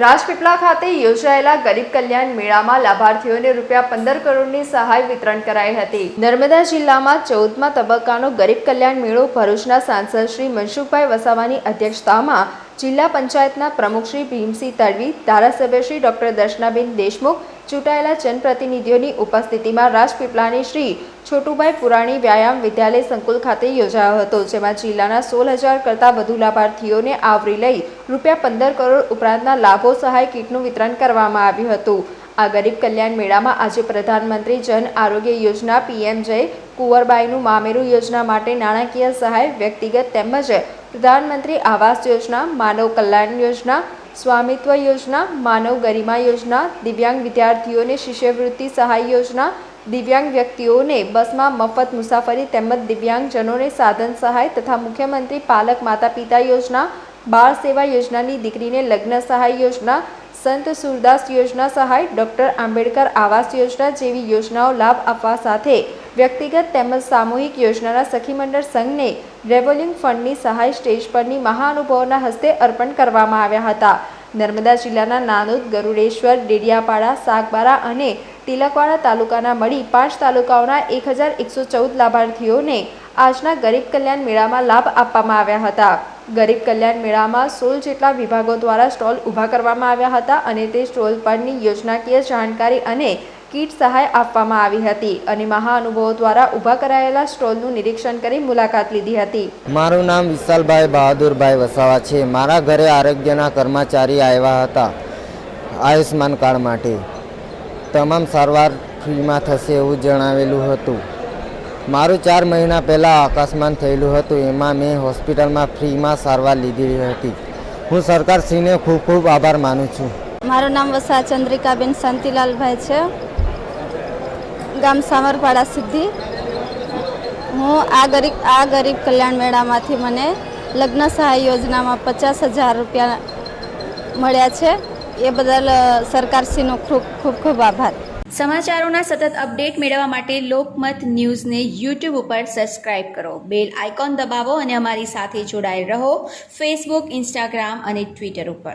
રાજપીપળા ખાતે યોજાયેલા ગરીબ કલ્યાણ મેળામાં લાભાર્થીઓને રૂપિયા પંદર કરોડની સહાય વિતરણ કરાઈ હતી. નર્મદા જિલ્લામાં ચૌદમા તબક્કાનો ગરીબ કલ્યાણ મેળો ભરૂચના સાંસદ શ્રી મનસુખભાઈ વસાવાની અધ્યક્ષતામાં જિલ્લા પંચાયતના પ્રમુખ શ્રી ભીમસિંહ તડવી, ધારાસભ્ય શ્રી ડોક્ટર દર્શનાબેન દેશમુખ ચૂંટાયેલા જનપ્રતિનિધિઓની ઉપસ્થિતિમાં રાજપીપળાની શ્રી છોટુભાઈ પુરાણી વ્યાયામ વિદ્યાલય સંકુલ ખાતે યોજાયો હતો, જેમાં જિલ્લાના સોળ હજાર કરતાં વધુ લાભાર્થીઓને આવરી લઈ રૂપિયા પંદર કરોડ ઉપરાંતના લાભો સહાય કીટનું વિતરણ કરવામાં આવ્યું હતું. આ ગરીબ કલ્યાણ મેળામાં આજે પ્રધાનમંત્રી જન આરોગ્ય યોજના પીએમ જય કુંવરબાઈનું મામેરું યોજના માટે નાણાકીય સહાય વ્યક્તિગત તેમજ પ્રધાનમંત્રી આવાસ યોજના, માનવ કલ્યાણ યોજના સ્વામિત્વ યોજના, માનવ ગરિમા યોજના, દિવ્યાંગ વિદ્યાર્થીઓને શિષ્યવૃત્તિ સહાય યોજના, દિવ્યાંગ વ્યક્તિઓને બસમાં મફત મુસાફરી તેમજ દિવ્યાંગજનોને સાધન સહાય તથા મુખ્યમંત્રી પાલક માતા પિતા યોજના, બાળ સેવા યોજનાની દીકરીને લગ્ન સહાય યોજના, સંત સુરદાસ યોજના સહાય, ડૉક્ટર આંબેડકર આવાસ યોજના જેવી યોજનાઓ લાભ આપવા સાથે વ્યક્તિગત તેમજ સામૂહિક યોજનાના સખી મંડળ સંઘને રેવોલ્યુંગ ફંડની સહાય સ્ટેજ પરની મહાનુભાવોના હસ્તે અર્પણ કરવામાં આવ્યા હતા. નર્મદા જિલ્લાના નાનુદ, ગરુડેશ્વર, ડેડિયાપાડા, સાગબારા અને તિલકવાડા તાલુકાના મળી પાંચ તાલુકાઓના એક હજાર એકસો ચૌદ લાભાર્થીઓને આજના ગરીબ કલ્યાણ મેળામાં લાભ આપવામાં આવ્યા હતા. ગરીબ કલ્યાણ મેળામાં સોળ જેટલા વિભાગો દ્વારા સ્ટોલ ઊભા કરવામાં આવ્યા હતા અને તે સ્ટોલ પરની યોજનાકીય જાણકારી અને કીટ સહાય આપવામાં આવી હતી અને મહાનુભવો દ્વારા ઊભા કરાયેલા સ્ટોલનું નિરીક્ષણ કરી મુલાકાત લીધી હતી. મારું નામ વિશાલભાઈ બહાદુરભાઈ વસાવા છે. મારા ઘરે આરોગ્યના કર્મચારી આવ્યા હતા આયુષ્માન કાર્ડ માટે. તમામ સારવાર ફ્રીમાં થશે એવું જણાવેલું હતું. મારું ચાર મહિના પહેલાં અકસ્માત થયેલું હતું. એમાં મેં હોસ્પિટલમાં ફ્રીમાં સારવાર લીધેલી હતી. હું સરકારશ્રીને ખૂબ ખૂબ આભાર માનું છું. મારું નામ વસા ચંદ્રિકાબેન શાંતિલાલભાઈ છે. ગામ સામરપાડા સિદ્ધિ હું આ ગરીબ આ ગરીબ કલ્યાણ મેળામાંથી મને લગ્ન સહાય યોજનામાં પચાસ હજાર રૂપિયા મળ્યા છે. એ બદલ સરકારશ્રીનો ખૂબ ખૂબ ખૂબ આભાર. સમાચારોના સતત અપડેટ મેળવવા માટે લોકમત ન્યૂઝને યુટ્યુબ ઉપર સબસ્ક્રાઇબ કરો. બેલ આઇકોન દબાવો અને અમારી સાથે જોડાયેલ રહો. ફેસબુક, ઇન્સ્ટાગ્રામ અને ટ્વિટર ઉપર.